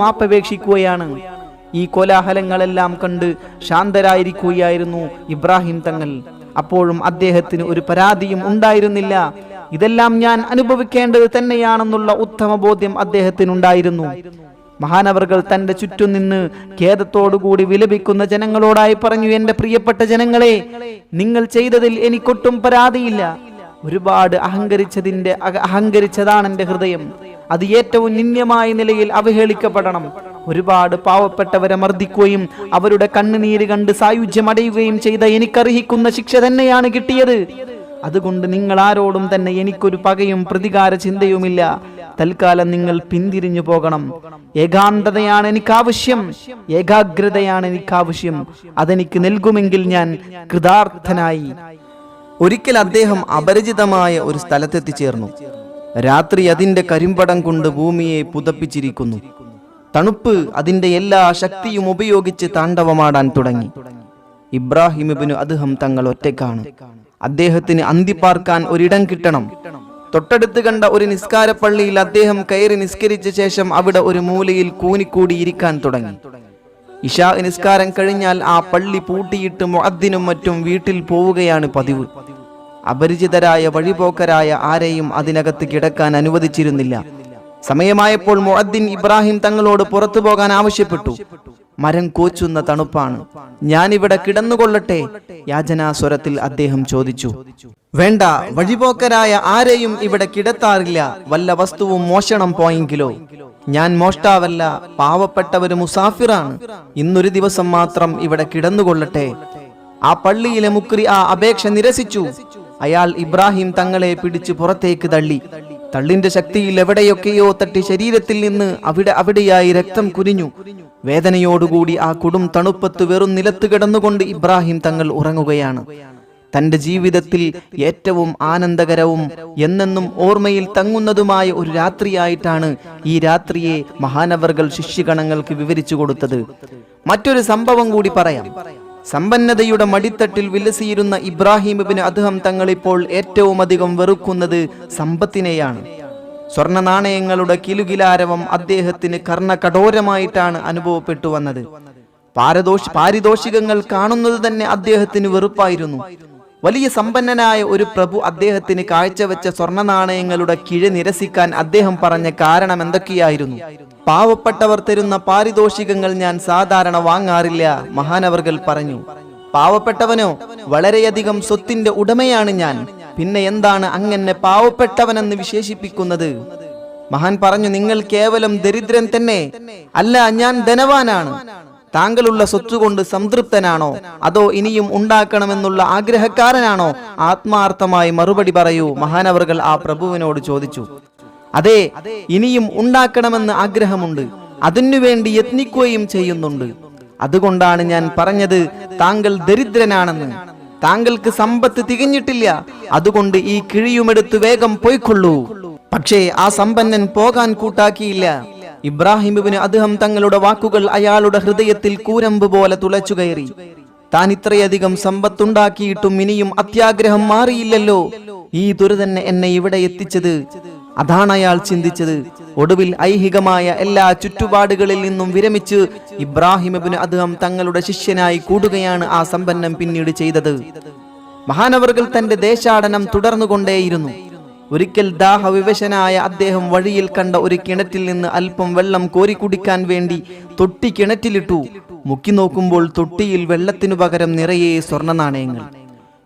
മാപ്പപേക്ഷിക്കുകയാണ്. ഈ കോലാഹലങ്ങളെല്ലാം കണ്ട് ശാന്തരായിരിക്കുകയായിരുന്നു ഇബ്രാഹിം തങ്ങൾ. അപ്പോഴും അദ്ദേഹത്തിന് ഒരു പരാതിയും ഉണ്ടായിരുന്നില്ല. ഇതെല്ലാം ഞാൻ അനുഭവിക്കേണ്ടത് തന്നെയാണെന്നുള്ള ഉത്തമ ബോധ്യം അദ്ദേഹത്തിനുണ്ടായിരുന്നു. മഹാനവറുകൾ തന്റെ ചുറ്റും നിന്ന് ഖേദത്തോടുകൂടി വിലപിക്കുന്ന ജനങ്ങളോടായി പറഞ്ഞു എന്റെ പ്രിയപ്പെട്ട ജനങ്ങളെ നിങ്ങൾ ചെയ്തതിൽ എനിക്കൊട്ടും പരാതിയില്ല. ഒരുപാട് അഹങ്കരിച്ചതിന്റെ അഹ- അഹങ്കരിച്ചതാണ് എന്റെ ഹൃദയം. അത് ഏറ്റവും നിന്ദ്യമായ നിലയിൽ അവഹേളിക്കപ്പെടണം. ഒരുപാട് പാവപ്പെട്ടവരെ മർദ്ദിക്കുകയും അവരുടെ കണ്ണുനീര് കണ്ട് സായുജ്യം അടയുകയും ചെയ്ത എനിക്കർഹിക്കുന്ന ശിക്ഷ തന്നെയാണ് കിട്ടിയത്. അതുകൊണ്ട് നിങ്ങൾ ആരോടും തന്നെ എനിക്കൊരു പകയും പ്രതികാര ചിന്തയുമില്ല. തൽക്കാലം നിങ്ങൾ പിന്തിരിഞ്ഞു പോകണം. ഏകാന്തതയാണ് എനിക്ക് ആവശ്യം ഏകാഗ്രതയാണ് എനിക്ക് ആവശ്യം അതെനിക്ക് നൽകുമെങ്കിൽ ഞാൻ കൃതാർത്ഥനായി. ഒരിക്കൽ അദ്ദേഹം അപരിചിതമായ ഒരു സ്ഥലത്തെത്തിച്ചേർന്നു. രാത്രി അതിന്റെ കരിമ്പടം കൊണ്ട് ഭൂമിയെ പുതപ്പിച്ചിരിക്കുന്നു. തണുപ്പ് അതിന്റെ എല്ലാ ശക്തിയും ഉപയോഗിച്ച് താണ്ഡവമാടാൻ തുടങ്ങി. ഇബ്രാഹിമിബിന് അദ്ദേഹം തങ്ങൾ ഒറ്റയ്ക്കാണ്. അദ്ദേഹത്തിന് അന്തിപ്പാർക്കാൻ ഒരിടം കിട്ടണം. തൊട്ടടുത്ത് കണ്ട ഒരു നിസ്കാര പള്ളിയിൽ അദ്ദേഹം കയറി നിസ്കരിച്ച ശേഷം അവിടെ ഒരു മൂലയിൽ കൂനിക്കൂടി ഇരിക്കാൻ തുടങ്ങി. ഇഷാ നിസ്കാരം കഴിഞ്ഞാൽ ആ പള്ളി പൂട്ടിയിട്ട് മുഅദ്ദിനും മറ്റും വീട്ടിൽ പോവുകയാണ് പതിവ്. അപരിചിതരായ വഴിപോക്കരായ ആരെയും അതിനകത്ത് കിടക്കാൻ അനുവദിച്ചിരുന്നില്ല. സമയമായപ്പോൾ മുഅദ്ദിൻ ഇബ്രാഹിം തങ്ങളോട് പുറത്തു പോകാൻ ആവശ്യപ്പെട്ടു. മരം കോച്ചുന്ന തണുപ്പാണ്. ഞാനിവിടെ കിടന്നുകൊള്ളട്ടെ? യാചനാസ്വരത്തിൽ അദ്ദേഹം ചോദിച്ചു. വേണ്ട വഴിപോക്കരായ ആരെയും ഇവിടെ കിടത്താറില്ല. വല്ല വസ്തുവും മോഷണം പോയെങ്കിലോ? ഞാൻ മോഷ്ടാവല്ല പാവപ്പെട്ടവര് മുസാഫിറാണ്. ഇന്നൊരു ദിവസം മാത്രം ഇവിടെ കിടന്നുകൊള്ളട്ടെ? ആ പള്ളിയിലെ മുക്രി ആ അപേക്ഷ നിരസിച്ചു. അയാൾ ഇബ്രാഹിം തങ്ങളെ പിടിച്ച് പുറത്തേക്ക് തള്ളി. തള്ളിന്റെ ശക്തിയിൽ എവിടെയൊക്കെയോ തട്ടി ശരീരത്തിൽ നിന്ന് അവിടെ അവിടെയായി രക്തം കുരിഞ്ഞു വേദനയോടുകൂടി ആ കൊടും തണുപ്പത്ത് വെറും നിലത്ത് കിടന്നുകൊണ്ട് ഇബ്രാഹിം തങ്ങൾ ഉറങ്ങുകയാണ്. തന്റെ ജീവിതത്തിൽ ഏറ്റവും ആനന്ദകരവും എന്നെന്നും ഓർമ്മയിൽ തങ്ങുന്നതുമായ ഒരു രാത്രിയായിട്ടാണ് ഈ രാത്രിയെ മഹാനവർകൾ ശിഷ്യഗണങ്ങൾക്ക് വിവരിച്ചു കൊടുത്തത്. മറ്റൊരു സംഭവം കൂടി പറയാം. സമ്പന്നതയുടെ മടിത്തട്ടിൽ വിലസിയിരുന്ന ഇബ്രാഹിമിബിന് അദ്ദേഹം തങ്ങളിപ്പോൾ ഏറ്റവും അധികം വെറുക്കുന്നത് സമ്പത്തിനെയാണ്. സ്വർണ നാണയങ്ങളുടെ കിലുകിലാരവം അദ്ദേഹത്തിന് കർണകഠോരമായിട്ടാണ് അനുഭവപ്പെട്ടു വന്നത്. പാരദോഷ പാരിതോഷികങ്ങൾ കാണുന്നത് തന്നെ അദ്ദേഹത്തിന് വെറുപ്പായിരുന്നു. വലിയ സമ്പന്നനായ ഒരു പ്രഭു അദ്ദേഹത്തിന് കാഴ്ചവെച്ച സ്വർണ നാണയങ്ങളുടെ കിഴ നിരസിക്കാൻ അദ്ദേഹം പറഞ്ഞ കാരണം എന്തൊക്കെയായിരുന്നു? പാവപ്പെട്ടവർ തരുന്ന പാരിതോഷികങ്ങൾ ഞാൻ സാധാരണ വാങ്ങാറില്ല മഹാനവർകൾ പറഞ്ഞു. പാവപ്പെട്ടവനോ വളരെയധികം സ്വത്തിന്റെ ഉടമയാണ് ഞാൻ. പിന്നെ എന്താണ് അങ്ങനെ പാവപ്പെട്ടവനെന്ന് വിശേഷിപ്പിക്കുന്നത്? മഹാൻ പറഞ്ഞു നിങ്ങൾ കേവലം ദരിദ്രൻ തന്നെ. അല്ല ഞാൻ ധനവാനാണ്. താങ്കളുള്ള സ്വത്തുകൊണ്ട് സംതൃപ്തനാണോ? അതോ ഇനിയും ഉണ്ടാക്കണമെന്നുള്ള ആഗ്രഹക്കാരനാണോ? ആത്മാർത്ഥമായി മറുപടി പറയൂ മഹാനവറുകൾ ആ പ്രഭുവിനോട് ചോദിച്ചു. അതെ ഇനിയും ഉണ്ടാക്കണമെന്ന് ആഗ്രഹമുണ്ട്. അതിനുവേണ്ടി യത്നിക്കുകയും ചെയ്യുന്നുണ്ട്. അതുകൊണ്ടാണ് ഞാൻ പറഞ്ഞത് താങ്കൾ ദരിദ്രനാണെന്ന്. താങ്കൾക്ക് സമ്പത്ത് തികഞ്ഞിട്ടില്ല. അതുകൊണ്ട് ഈ കിഴിയുമെടുത്ത് വേഗം പോയിക്കൊള്ളൂ. പക്ഷേ ആ സമ്പന്നൻ പോകാൻ കൂട്ടാക്കിയില്ല. ഇബ്രാഹിമിബിന് അദ്ദേഹം തങ്ങളുടെ വാക്കുകൾ അയാളുടെ ഹൃദയത്തിൽ കൂരമ്പ് പോലെ തുളച്ചു കയറി. താൻ ഇത്രയധികം സമ്പത്തുണ്ടാക്കിയിട്ടും ഇനിയും അത്യാഗ്രഹം മാറിയില്ലല്ലോ. ഈ ദുര തന്നെ എന്നെ ഇവിടെ എത്തിച്ചത്. അതാണ് അയാൾ ചിന്തിച്ചത്. ഒടുവിൽ ഐഹികമായ എല്ലാ ചുറ്റുപാടുകളിൽ നിന്നും വിരമിച്ച് ഇബ്രാഹിമബിന് അദ്ദേഹം തങ്ങളുടെ ശിഷ്യനായി കൂടുകയാണ് ആ സമ്പന്നം പിന്നീട് ചെയ്തത്. മഹാനവറുകൾ തന്റെ ദേശാടനം തുടർന്നുകൊണ്ടേയിരുന്നു. ഒരിക്കൽ ദാഹവിവശനായ അദ്ദേഹം വഴിയിൽ കണ്ട ഒരു കിണറ്റിൽ നിന്ന് അല്പം വെള്ളം കോരി കുടിക്കാൻ വേണ്ടി തൊട്ടി കിണറ്റിലിട്ടു. മുക്കി നോക്കുമ്പോൾ തൊട്ടിയിൽ വെള്ളത്തിനു പകരം നിറയെ സ്വർണ നാണയങ്ങൾ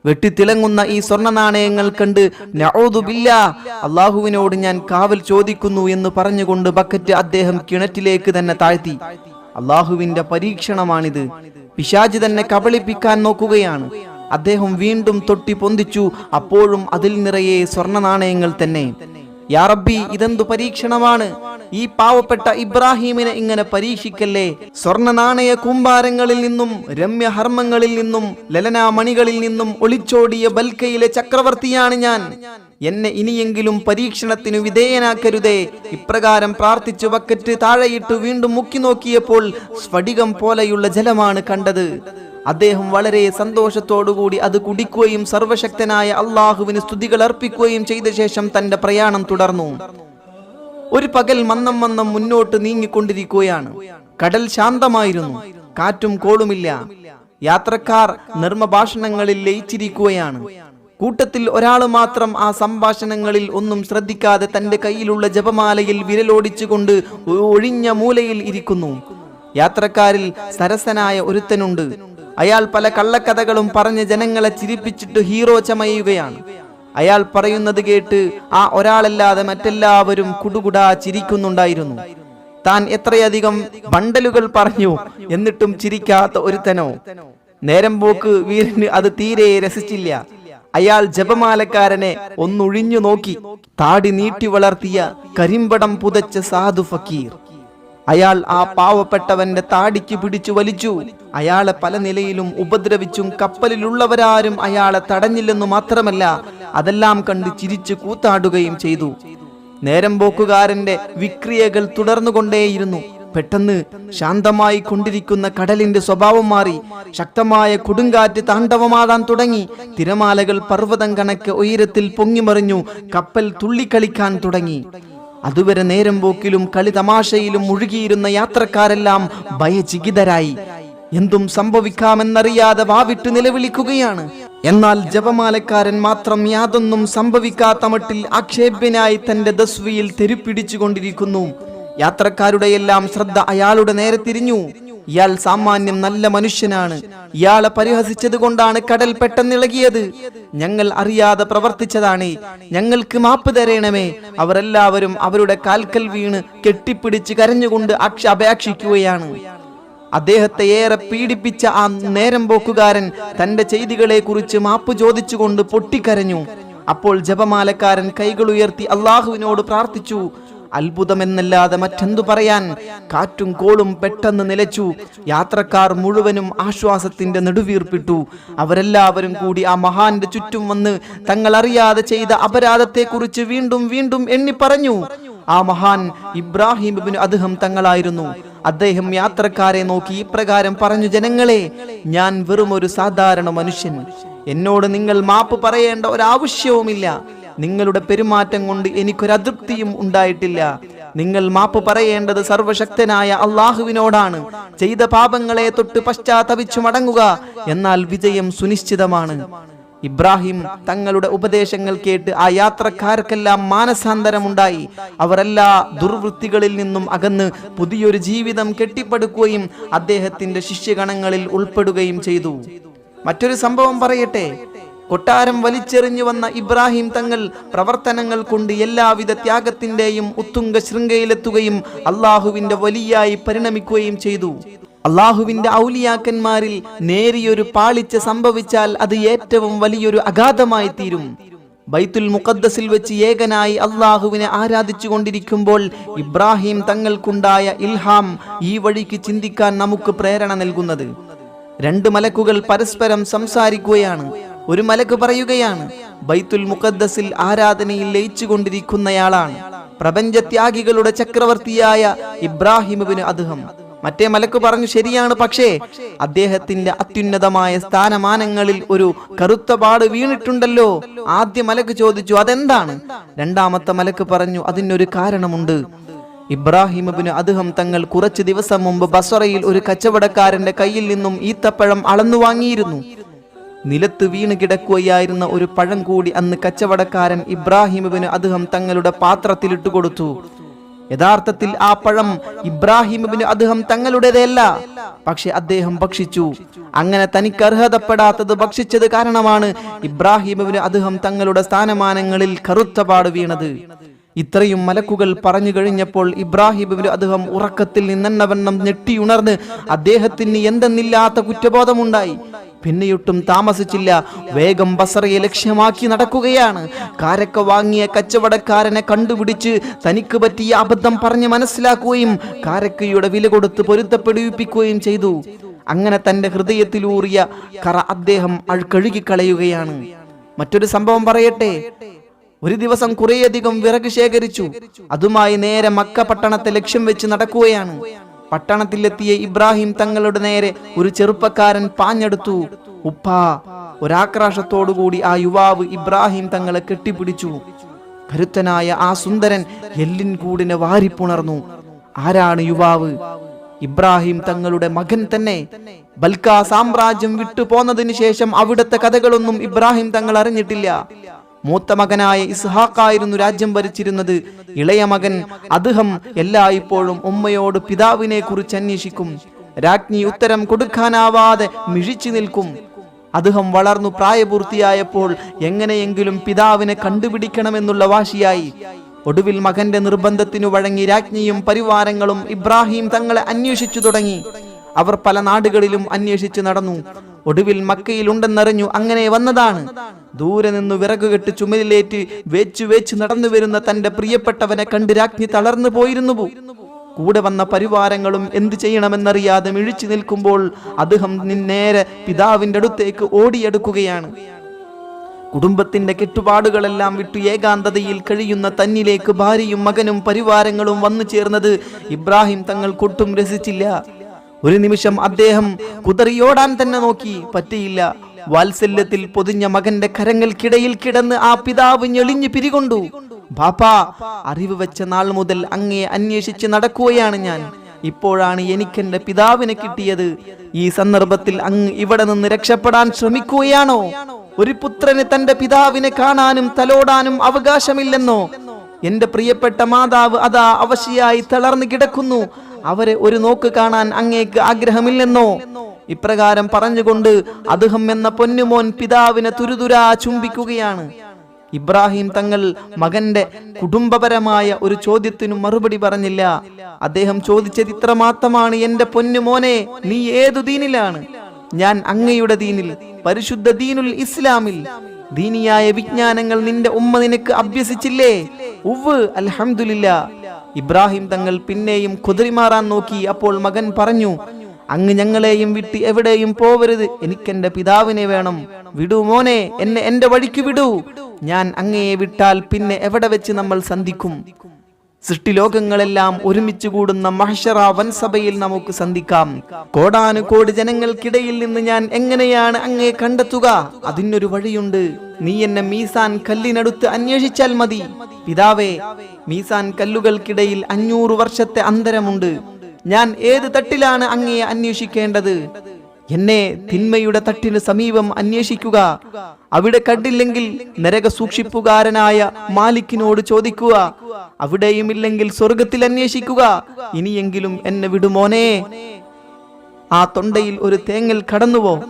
വെട്ടിത്തിളങ്ങുന്ന ഈ സ്വർണ നാണയങ്ങൾ കണ്ട് അള്ളാഹുവിനോട് ഞാൻ കാവൽ ചോദിക്കുന്നു എന്ന് പറഞ്ഞുകൊണ്ട് ബക്കറ്റ് അദ്ദേഹം കിണറ്റിലേക്ക് തന്നെ താഴ്ത്തി. അള്ളാഹുവിന്റെ പരീക്ഷണമാണിത്. പിശാജ് തന്നെ കബളിപ്പിക്കാൻ നോക്കുകയാണ്. അദ്ദേഹം വീണ്ടും തൊട്ടി പൊന്തിച്ചു. അപ്പോഴും അതിൽ നിറയെ സ്വർണ നാണയങ്ങൾ തന്നെ. യാ റബ്ബി ഇതെന്തു പരീക്ഷണമാണ്? ഈ പാവപ്പെട്ട ഇബ്രാഹീമിനെ ഇങ്ങനെ പരീക്ഷിക്കല്ലേ? സ്വർണ നാണയ കൂമ്പാരങ്ങളിൽ നിന്നും രമ്യഹർമ്മങ്ങളിൽ നിന്നും ലലനാമണികളിൽ നിന്നും ഒളിച്ചോടിയ ബൽക്കയിലെ ചക്രവർത്തിയാണ് ഞാൻ. എന്നെ ഇനിയെങ്കിലും പരീക്ഷണത്തിനു വിധേയനാക്കരുതേ. ഇപ്രകാരം പ്രാർത്ഥിച്ചു ബക്കറ്റ് താഴെയിട്ട് വീണ്ടും മുക്കി നോക്കിയപ്പോൾ സ്ഫടികം പോലെയുള്ള ജലമാണ് കണ്ടത്. അദ്ദേഹം വളരെ സന്തോഷത്തോടുകൂടി അത് കുടിക്കുകയും സർവശക്തനായ അള്ളാഹുവിന് സ്തുതികൾ അർപ്പിക്കുകയും ചെയ്ത ശേഷം തന്റെ പ്രയാണം തുടർന്നു. ഒരു പകൽ മന്നം മന്നം മുന്നോട്ട് നീങ്ങിക്കൊണ്ടിരിക്കുകയാണ്. കടൽ ശാന്തമായിരുന്നു. കാറ്റും കോളുമില്ല. യാത്രക്കാർ നിർമ്മഭാഷണങ്ങളിൽ ലയിച്ചിരിക്കുകയാണ്. കൂട്ടത്തിൽ ഒരാൾ മാത്രം ആ സംഭാഷണങ്ങളിൽ ഒന്നും ശ്രദ്ധിക്കാതെ തന്റെ കയ്യിലുള്ള ജപമാലയിൽ വിരലോടിച്ചുകൊണ്ട് ഒഴിഞ്ഞ മൂലയിൽ ഇരിക്കുന്നു. യാത്രക്കാരിൽ സരസനായ ഒരുത്തനുണ്ട്. അയാൾ പല കള്ളക്കഥകളും പറഞ്ഞ് ജനങ്ങളെ ചിരിപ്പിച്ചിട്ട് ഹീറോ ചമയുകയാണ്. അയാൾ പറയുന്നത് കേട്ട് ആ ഒരാളല്ലാതെ മറ്റെല്ലാവരും കുടുകുടാ ചിരിക്കുന്നുണ്ടായിരുന്നു. താൻ എത്രയധികം ബണ്ടലുകൾ പറഞ്ഞു എന്നിട്ടും ചിരിക്കാത്ത ഒരുത്തനോ. നേരം പോക്ക് വീരന് അത് തീരെ രസിച്ചില്ല. അയാൾ ജപമാലക്കാരനെ ഒന്നൊഴിഞ്ഞു നോക്കി. താടി നീട്ടി വളർത്തിയ കരിമ്പടം പുതച്ച സാധു ഫക്കീർ. അയാൾ ആ പാവപ്പെട്ടവന്റെ താടിക്ക് പിടിച്ചു വലിച്ചു. അയാളെ പല നിലയിലും ഉപദ്രവിച്ചും കപ്പലിലുള്ളവരാരും അയാളെ തടഞ്ഞില്ലെന്നു മാത്രമല്ല അതെല്ലാം കണ്ട് ചിരിച്ചു കൂത്താടുകയും ചെയ്തു. നേരം പോക്കുകാരന്റെ വിക്രിയകൾ തുടർന്നുകൊണ്ടേയിരുന്നു. പെട്ടെന്ന് ശാന്തമായി കൊണ്ടിരിക്കുന്ന കടലിന്റെ സ്വഭാവം മാറി. ശക്തമായ കൊടുങ്കാറ്റ് താണ്ഡവമാടാൻ തുടങ്ങി. തിരമാലകൾ പർവതം കണക്ക് ഉയരത്തിൽ പൊങ്ങിമറിഞ്ഞു. കപ്പൽ തുള്ളിക്കളിക്കാൻ തുടങ്ങി. അതുവരെ നേരം പോക്കിലും കളി തമാശയിലും മുഴുകിയിരുന്ന യാത്രക്കാരെല്ലാം ഭയചികിതരായി. എന്തും സംഭവിക്കാമെന്നറിയാതെ വാവിട്ട് നിലവിളിക്കുകയാണ്. എന്നാൽ ജപമാലക്കാരൻ മാത്രം യാതൊന്നും സംഭവിക്കാത്ത മട്ടിൽ ആക്ഷേപ്യനായി തന്റെ ദസ്വിയിൽ തെരുപ്പിടിച്ചുകൊണ്ടിരിക്കുന്നു. യാത്രക്കാരുടെയെല്ലാം ശ്രദ്ധ അയാളുടെ നേരെ തിരിഞ്ഞു. ഇയാൾ സാമാന്യം നല്ല മനുഷ്യനാണ്. ഇയാളെ പരിഹസിച്ചത് കൊണ്ടാണ് കടൽ പെട്ടെന്നിളകിയത് ഞങ്ങൾ അറിയാതെ പ്രവർത്തിച്ചതാണ്. ഞങ്ങൾക്ക് മാപ്പ് തരേണമേ. അവരെല്ലാവരും അവരുടെ കാൽക്കൽ വീണ് കെട്ടിപ്പിടിച്ച് കരഞ്ഞുകൊണ്ട് അക്ഷ അപേക്ഷിക്കുകയാണ്. അദ്ദേഹത്തെ ഏറെ പീഡിപ്പിച്ച ആ നേരം പോക്കുകാരൻ തന്റെ ചെയ്തികളെ കുറിച്ച് മാപ്പ് ചോദിച്ചുകൊണ്ട് പൊട്ടിക്കരഞ്ഞു. അപ്പോൾ ജപമാലക്കാരൻ കൈകൾ ഉയർത്തി അള്ളാഹുവിനോട് പ്രാർത്ഥിച്ചു. അത്ഭുതമെന്നല്ലാതെ മറ്റെന്തു പറയാൻ? കാറ്റും കോളും പെട്ടെന്ന് നിലച്ചു. യാത്രക്കാർ മുഴുവനും ആശ്വാസത്തിന്റെ നെടുവീർപ്പിട്ടു. അവരെല്ലാവരും കൂടി ആ മഹാന്റെ ചുറ്റും വന്ന് തങ്ങൾ അറിയാതെ ചെയ്ത അപരാധത്തെക്കുറിച്ച് വീണ്ടും വീണ്ടും എണ്ണി പറഞ്ഞു. ആ മഹാൻ ഇബ്രാഹിം അദ്ഹം തങ്ങളായിരുന്നു. അദ്ദേഹം യാത്രക്കാരെ നോക്കി ഇപ്രകാരം പറഞ്ഞു ജനങ്ങളെ ഞാൻ വെറും ഒരു സാധാരണ മനുഷ്യൻ. എന്നോട് നിങ്ങൾ മാപ്പ് പറയേണ്ട ഒരാവശ്യവുമില്ല. നിങ്ങളുടെ പെരുമാറ്റം കൊണ്ട് എനിക്കൊരു അതൃപ്തിയും ഉണ്ടായിട്ടില്ല. നിങ്ങൾ മാപ്പ് പറയേണ്ടത് സർവശക്തനായ അള്ളാഹുവിനോടാണ്. ചെയ്ത പാപങ്ങളെ തൊട്ട് പശ്ചാത്തപിച്ചു മടങ്ങുക. എന്നാൽ വിജയം സുനിശ്ചിതമാണ്. ഇബ്രാഹിം തങ്ങളുടെ ഉപദേശങ്ങൾ കേട്ട് ആ യാത്രക്കാർക്കെല്ലാം മാനസാന്തരമുണ്ടായി. എല്ലാ ദുർവൃത്തികളിൽ നിന്നും അകന്ന് പുതിയൊരു ജീവിതം കെട്ടിപ്പടുക്കുകയും അദ്ദേഹത്തിന്റെ ശിഷ്യഗണങ്ങളിൽ ഉൾപ്പെടുകയും ചെയ്തു. മറ്റൊരു സംഭവം പറയട്ടെ? കൊട്ടാരം വലിച്ചെറിഞ്ഞു വന്ന ഇബ്രാഹിം തങ്ങൾ പ്രവർത്തനങ്ങൾ കൊണ്ട് എല്ലാവിധ ത്യാഗത്തിന്റെയും ഉത്തുംഗ ശൃംഖയിലെത്തുകയും അള്ളാഹുവിന്റെ വലിയായി പരിണമിക്കുകയും ചെയ്തു. അള്ളാഹുവിന്റെ ഔലിയാക്കന്മാരിൽ നേരിയൊരു പാളിച്ച സംഭവിച്ചാൽ അത് ഏറ്റവും വലിയൊരു അഗാധമായി തീരും. ബൈത്തുൽ മുഖദ്ദസിൽ വെച്ച് ഏകനായി അള്ളാഹുവിനെ ആരാധിച്ചു കൊണ്ടിരിക്കുമ്പോൾ ഇബ്രാഹിം തങ്ങൾക്കുണ്ടായ ഇൽഹാം ഈ വഴിക്ക് ചിന്തിക്കാൻ നമുക്ക് പ്രേരണ നൽകുന്നത്. രണ്ട് മലക്കുകൾ പരസ്പരം സംസാരിക്കുകയാണ്. ഒരു മലക്ക് പറയുകയാണ് ബൈത്തുൽ മുഖദ്ദസിൽ ആരാധനയിൽ ലയിച്ചു കൊണ്ടിരിക്കുന്നയാളാണ് പ്രപഞ്ചത്യാഗികളുടെ ചക്രവർത്തിയായ ഇബ്രാഹിമുവിന് അദ്ദേഹം മറ്റേ മലക്ക് പറഞ്ഞു ശരിയാണ് പക്ഷേ അദ്ദേഹത്തിന്റെ അത്യുന്നതമായ സ്ഥാനമാനങ്ങളിൽ ഒരു കറുത്ത പാട് വീണിട്ടുണ്ടല്ലോ. ആദ്യ മലക്ക് ചോദിച്ചു അതെന്താണ്? രണ്ടാമത്തെ മലക്ക് പറഞ്ഞു അതിനൊരു കാരണമുണ്ട്. ഇബ്രാഹിമുബിന് അദ്ദേഹം തങ്ങൾ കുറച്ച് ദിവസം മുമ്പ് ബസറയിൽ ഒരു കച്ചവടക്കാരന്റെ കയ്യിൽ നിന്നും ഈത്തപ്പഴം അളന്നു വാങ്ങിയിരുന്നു. നിലത്ത് വീണ് കിടക്കുകയായിരുന്ന ഒരു പഴം കൂടി അന്ന് കച്ചവടക്കാരൻ ഇബ്രാഹിമുവിന് അദ്ദേഹം തങ്ങളുടെ പാത്രത്തിലിട്ട് കൊടുത്തു. യഥാർത്ഥത്തിൽ ആ പഴം ഇബ്രാഹിമുവിന് അദ്ദേഹം തങ്ങളുടേതല്ല. പക്ഷെ അദ്ദേഹം ഭക്ഷിച്ചു. അങ്ങനെ തനിക്ക് അർഹതപ്പെടാത്തത് ഭക്ഷിച്ചത് കാരണമാണ് ഇബ്രാഹിമുവിന് അദ്ദേഹം തങ്ങളുടെ സ്ഥാനമാനങ്ങളിൽ കറുത്തപാട് വീണത്. ഇത്രയും മലക്കുകൾ പറഞ്ഞു കഴിഞ്ഞപ്പോൾ ഇബ്രാഹിമിന് അദ്ദേഹം ഉറക്കത്തിൽ നിന്നെണ്ണവണ്ണം ഞെട്ടിയുണർന്ന് അദ്ദേഹത്തിന് എന്തെന്നില്ലാത്ത കുറ്റബോധമുണ്ടായി. പിന്നെയൊട്ടും താമസിച്ചില്ല. വേഗം ബസറയെ ലക്ഷ്യമാക്കി നടക്കുകയാണ്. കാരക്ക വാങ്ങിയ കച്ചവടക്കാരനെ കണ്ടുപിടിച്ച് തനിക്ക് പറ്റിയ അബദ്ധം പറഞ്ഞ് മനസ്സിലാക്കുകയും കാരക്കയുടെ വില കൊടുത്ത് പൊരുത്തപ്പെടുവിപ്പിക്കുകയും ചെയ്തു. അങ്ങനെ തന്റെ ഹൃദയത്തിലൂറിയ കറ അദ്ദേഹം കഴുകിക്കളയുകയാണ്. മറ്റൊരു സംഭവം പറയട്ടെ. ഒരു ദിവസം കുറേയധികം വിറക് ശേഖരിച്ചു. അതുമായി നേരെ മക്ക പട്ടണത്തെ ലക്ഷ്യം വെച്ച് നടക്കുകയാണ്. പട്ടണത്തിലെത്തിയ ഇബ്രാഹിം തങ്ങളുടെ നേരെ ഒരു ചെറുപ്പക്കാരൻ പാഞ്ഞെടുത്തു. ഉപ്പാ ഒരാക്രാശത്തോടുകൂടി ആ യുവാവ് ഇബ്രാഹിം തങ്ങളെ കെട്ടിപ്പിടിച്ചു. കരുത്തനായ ആ സുന്ദരൻ എല്ലിൻ കൂടിനെ വാരിപ്പുണർന്നു. ആരാണ് യുവാവ്? ഇബ്രാഹിം തങ്ങളുടെ മകൻ തന്നെ. ബൽക്ക സാമ്രാജ്യം വിട്ടു പോന്നതിന് ശേഷം അവിടുത്തെ കഥകളൊന്നും ഇബ്രാഹിം തങ്ങൾ അറിഞ്ഞിട്ടില്ല. മൂത്ത മകനായ ഇസ്ഹാഖായിരുന്നു രാജ്യം ഭരിച്ചിരുന്നത്. ഇളയ മകൻ അദ്ദേഹം എല്ലായ്പ്പോഴും ഉമ്മയോട് പിതാവിനെ കുറിച്ച് അന്വേഷിക്കും. രാജ്ഞി ഉത്തരം കൊടുക്കാനാവാതെ മിഴിച്ചു നിൽക്കും. അദ്ദേഹം വളർന്നു പ്രായപൂർത്തിയായപ്പോൾ എങ്ങനെയെങ്കിലും പിതാവിനെ കണ്ടുപിടിക്കണമെന്നുള്ള വാശിയായി. ഒടുവിൽ മകന്റെ നിർബന്ധത്തിനു വഴങ്ങി രാജ്ഞിയും പരിവാരങ്ങളും ഇബ്രാഹിം തങ്ങളെ അന്വേഷിച്ചു തുടങ്ങി. അവർ പല നാടുകളിലും അന്വേഷിച്ചു നടന്നു. ഒടുവിൽ മക്കയിൽ ഉണ്ടെന്നറിഞ്ഞു അങ്ങനെ വന്നതാണ്. ദൂരെ നിന്ന് വിറകുകെട്ട് ചുമലിലേറ്റ് വെച്ചു വേച്ചു നടന്നു വരുന്ന തന്റെ പ്രിയപ്പെട്ടവനെ കണ്ട് രാജ്ഞി തളർന്നു പോയിരുന്നു. കൂടെ വന്ന പരിവാരങ്ങളും എന്ത് ചെയ്യണമെന്നറിയാതെ മിഴിച്ചു നിൽക്കുമ്പോൾ അദ്ദേഹം നേരെ പിതാവിന്റെ അടുത്തേക്ക് ഓടിയെടുക്കുകയാണ്. കുടുംബത്തിന്റെ കെട്ടുപാടുകളെല്ലാം വിട്ടു ഏകാന്തതയിൽ കഴിയുന്ന തന്നിലേക്ക് ഭാര്യയും മകനും പരിവാരങ്ങളും വന്നു ചേർന്നത് ഇബ്രാഹിം തങ്ങൾ കൊട്ടും രസിച്ചില്ല. ഒരു നിമിഷം അദ്ദേഹം കുതറിയോടാൻ തന്നെ നോക്കി പറ്റിയില്ല. വാത്സല്യത്തിൽ പൊതിഞ്ഞ മകന്റെ കരങ്ങൾക്കിടയിൽ കിടന്ന് ആ പിതാവ് ഞെളിഞ്ഞു പിരികൊണ്ടു. ബാപ്പാ അറിവ് വെച്ച നാൾ മുതൽ അങ്ങേ അന്വേഷിച്ച് നടക്കുകയാണ് ഞാൻ. ഇപ്പോഴാണ് എനിക്കെന്റെ പിതാവിനെ കിട്ടിയത്. ഈ സന്ദർഭത്തിൽ അങ്ങ് ഇവിടെ നിന്ന് രക്ഷപ്പെടാൻ ശ്രമിക്കുകയാണോ? ഒരു പുത്രന് തന്റെ പിതാവിനെ കാണാനും തലോടാനും അവകാശമില്ലെന്നോ? എന്റെ പ്രിയപ്പെട്ട മാതാവ് അതാ അവശയായി തളർന്നു കിടക്കുന്നു. അവരെ ഒരു നോക്ക് കാണാൻ അങ്ങേക്ക് ആഗ്രഹമില്ലെന്നോ? ഇപ്രകാരം പറഞ്ഞുകൊണ്ട് അദ്ദേഹം എന്ന പൊന്നുമോൻ പിതാവിനെ തുരുതുരാ ചുംബിക്കുകയാണ്. ഇബ്രാഹിം തങ്ങൾ മകന്റെ കുടുംബപരമായ ഒരു ചോദ്യത്തിനും മറുപടി പറഞ്ഞില്ല. അദ്ദേഹം ചോദിച്ചത് ഇത്ര മാത്രമാണ് എന്റെ പൊന്നുമോനെ നീ ഏതു ദീനിലാണ്? ഞാൻ അങ്ങയുടെ ദീനിൽ പരിശുദ്ധ ദീനുൽ ഇസ്ലാമിൽ. ദീനിയായ വിജ്ഞാനങ്ങൾ നിന്റെ ഉമ്മ നിനക്ക് അഭ്യസിച്ചില്ലേ? ഉവ് അൽഹംദുലില്ല. ഇബ്രാഹിം തങ്ങൾ പിന്നെയും കുതിരിമാറാൻ നോക്കി. അപ്പോൾ മകൻ പറഞ്ഞു അങ്ങ് ഞങ്ങളെയും വിട്ട് എവിടെയും പോവരുത്. എനിക്കെന്റെ പിതാവിനെ വേണം. വിടൂ മോനെ എന്നെ എന്റെ വഴിക്ക് വിടൂ. ഞാൻ അങ്ങയെ വിട്ടാൽ പിന്നെ എവിടെ വെച്ച് നമ്മൾ സന്ധിക്കും? സൃഷ്ടിലോകങ്ങളെല്ലാം ഒരുമിച്ച് കൂടുന്ന മഹഷറ വൻസഭയിൽ നമുക്ക് സന്ധിക്കാം. കോടാനുകോടി ജനങ്ങൾക്കിടയിൽ നിന്ന് ഞാൻ എങ്ങനെയാണ് അങ്ങേ കണ്ടെത്തുക? അതിനൊരു വഴിയുണ്ട്. നീ എന്നെ മീസാൻ കല്ലിനടുത്ത് അന്വേഷിച്ചാൽ മതി. പിതാവേ മീസാൻ കല്ലുകൾക്കിടയിൽ അഞ്ഞൂറ് വർഷത്തെ അന്തരമുണ്ട്. ഞാൻ ഏത് തട്ടിലാണ് അങ്ങയെ അന്വേഷിക്കേണ്ടത്? എന്നെ തിന്മയുടെ തട്ടിന് സമീപം അന്വേഷിക്കുക. അവിടെ കണ്ടില്ലെങ്കിൽ നരക സൂക്ഷിപ്പുകാരനായ മാലിക്കിനോട് ചോദിക്കുക. അവിടെയും ഇല്ലെങ്കിൽ സ്വർഗത്തിൽ അന്വേഷിക്കുക. ഇനിയെങ്കിലും എന്നെ വിടുമോനെ ആ തൊണ്ടയിൽ ഒരു തേങ്ങൽ കടന്നുവോ?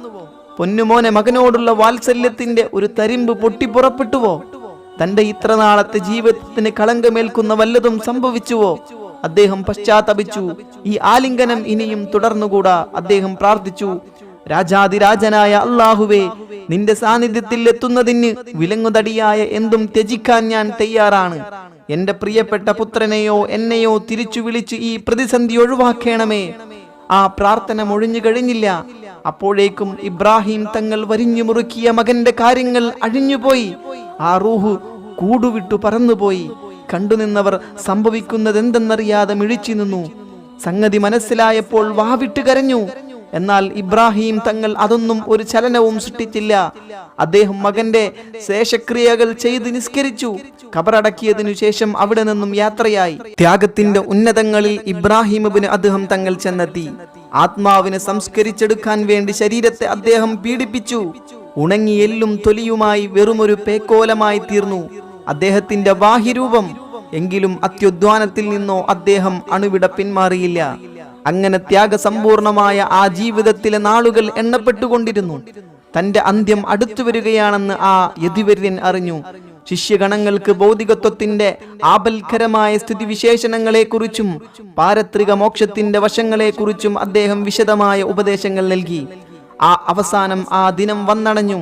പൊന്നുമോനെ മകനോടുള്ള വാത്സല്യത്തിന്റെ ഒരു തരിമ്പ് പൊട്ടിപ്പുറപ്പെട്ടുവോ തന്റെ ഇത്ര നാളത്തെ ജീവിതത്തിന് കളങ്കമേൽക്കുന്ന വല്ലതും സംഭവിച്ചുവോ? അദ്ദേഹം പശ്ചാത്തപിച്ചു. ഈ ആലിംഗനം ഇനിയും തുടർന്നുകൂടാ. അദ്ദേഹം പ്രാർത്ഥിച്ചു രാജാതിരാജനായ അള്ളാഹുവേ നിന്റെ സാന്നിധ്യത്തിൽ എത്തുന്നതിന് വിലങ്ങുതടിയായ എന്തും ത്യജിക്കാൻ ഞാൻ തയ്യാറാണ്. എന്റെ പ്രിയപ്പെട്ട പുത്രനെയോ എന്നെയോ തിരിച്ചു വിളിച്ച് ഈ പ്രതിസന്ധി ഒഴിവാക്കണമേ. ആ പ്രാർത്ഥന മൊഴിഞ്ഞു കഴിഞ്ഞില്ല. അപ്പോഴേക്കും ഇബ്രാഹിം തങ്ങൾ വരിഞ്ഞു മുറുക്കിയ മകന്റെ കാര്യങ്ങൾ അഴിഞ്ഞുപോയി. ആ റൂഹ് കൂടുവിട്ടു പറന്നുപോയി. കണ്ടുനിന്നവർ സംഭവിക്കുന്നതെന്തെന്നറിയാതെ മിഴിച്ചു നിന്നു. സംഗതി മനസ്സിലായപ്പോൾ വാവിട്ട് കരഞ്ഞു. എന്നാൽ ഇബ്രാഹിം തങ്ങൾ അതൊന്നും ഒരു ചലനവും സൃഷ്ടിച്ചില്ല. അദ്ദേഹം മകന്റെ ശേഷക്രിയകൾ ചെയ്ത് നിസ്കരിച്ചു. കബറടക്കിയതിനു ശേഷം അവിടെ നിന്നും യാത്രയായി. ത്യാഗത്തിന്റെ ഉന്നതങ്ങളിൽ ഇബ്രാഹിമബിന് അദ്ദേഹം തങ്ങൾ ചെന്നെത്തി. ആത്മാവിനെ സംസ്കരിച്ചെടുക്കാൻ വേണ്ടി ശരീരത്തെ അദ്ദേഹം പീഡിപ്പിച്ചു. ഉണങ്ങി എല്ലും തൊലിയുമായി വെറുമൊരു പേക്കോലമായി തീർന്നു. അദ്ദേഹത്തിന്റെ ബാഹ്യരൂപം എങ്കിലും അത്യുദ്വാനത്തിൽ നിന്നോ അദ്ദേഹം അണുവിട പിന്മാറിയില്ല. അങ്ങനെ ത്യാഗസമ്പൂർണമായ ആ ജീവിതത്തിലെ നാളുകൾ എണ്ണപ്പെട്ടുകൊണ്ടിരുന്നു. തന്റെ അന്ത്യം അടുത്തു വരികയാണെന്ന് ആ യതിവര്യൻ അറിഞ്ഞു. ശിഷ്യഗണങ്ങൾക്ക് ഭൗതികത്വത്തിന്റെ ആപൽക്കരമായ സ്ഥിതിവിശേഷണങ്ങളെക്കുറിച്ചും പാരത്രിക മോക്ഷത്തിന്റെ വശങ്ങളെക്കുറിച്ചും അദ്ദേഹം വിശദമായ ഉപദേശങ്ങൾ നൽകി. ആ അവസാനം ആ ദിനം വന്നണഞ്ഞു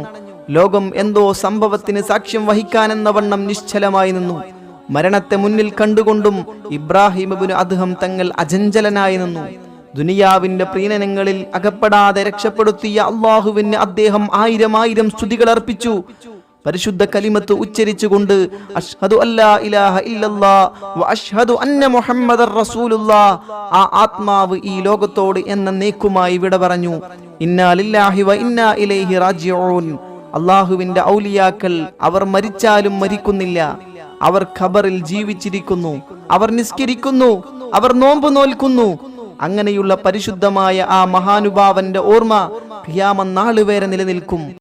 ലോകം എന്തോ സംഭവത്തിന് സാക്ഷ്യം വഹിക്കാനെന്ന വണ്ണം നിശ്ചലമായി നിന്നു. മരണത്തെ മുന്നിൽ കണ്ടുകൊണ്ടും ഇബ്രാഹിമബിന് അദ്ദേഹം തങ്ങൾ അജഞ്ചലനായി നിന്നു. ദുനിയാവിന്റെ പ്രീണനങ്ങളിൽ അകപ്പെടാതെ രക്ഷപ്പെടുത്തിയ അള്ളാഹുവിന് അദ്ദേഹം ആയിരം ആയിരം സ്തുതികൾ അർപ്പിച്ചു. പരിശുദ്ധ കലിമത്ത് ഉച്ചരിച്ചുകൊണ്ട് അഷ്ഹദു വ അഷ്ഹദു അന്ന ആ ആത്മാവ് ഈ ലോകത്തോട് എന്ന നേക്കുമായി വിട പറഞ്ഞു. ഇന്നാ ലില്ലാഹി വ ഇന്നാ ഇലൈഹി റാജിഊൻ. അള്ളാഹുവിന്റെ ഔലിയാക്കൾ അവർ മരിച്ചാലും മരിക്കുന്നില്ല. അവർ ഖബറിൽ ജീവിച്ചിരിക്കുന്നു. അവർ നിസ്കരിക്കുന്നു. അവർ നോമ്പ് നോൽക്കുന്നു. അങ്ങനെയുള്ള പരിശുദ്ധമായ ആ മഹാനുഭാവന്റെ ഓർമ്മ ഖിയാമ നാളുവരെ നിലനിൽക്കും.